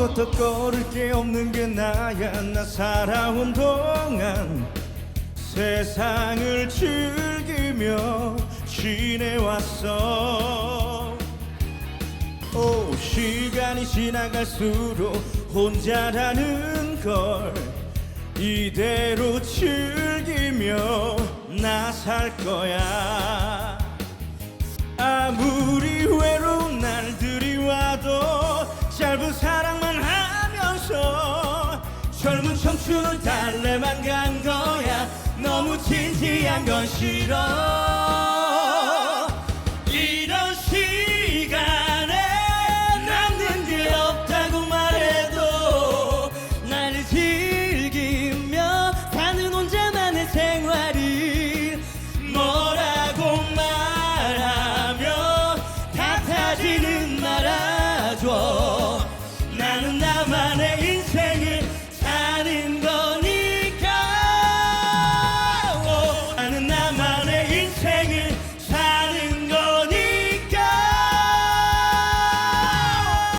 아무것도 꺼릴 게 없는 게 나야. 나 살아온 동안 세상을 즐기며 지내왔어. 오 시간이 지나갈수록 혼자라는 걸 이대로 즐기며 나 살 거야. 아무리 외로운 날들이 와도 짧은 사랑만 젊은 청춘을 달래만 간 거야. 너무 진지한 건 싫어. 이런 시간에 남는 게 없다고 말해도 나를 즐기며 사는 혼자만의 생활이 뭐라고 말하며 같아지는 말아줘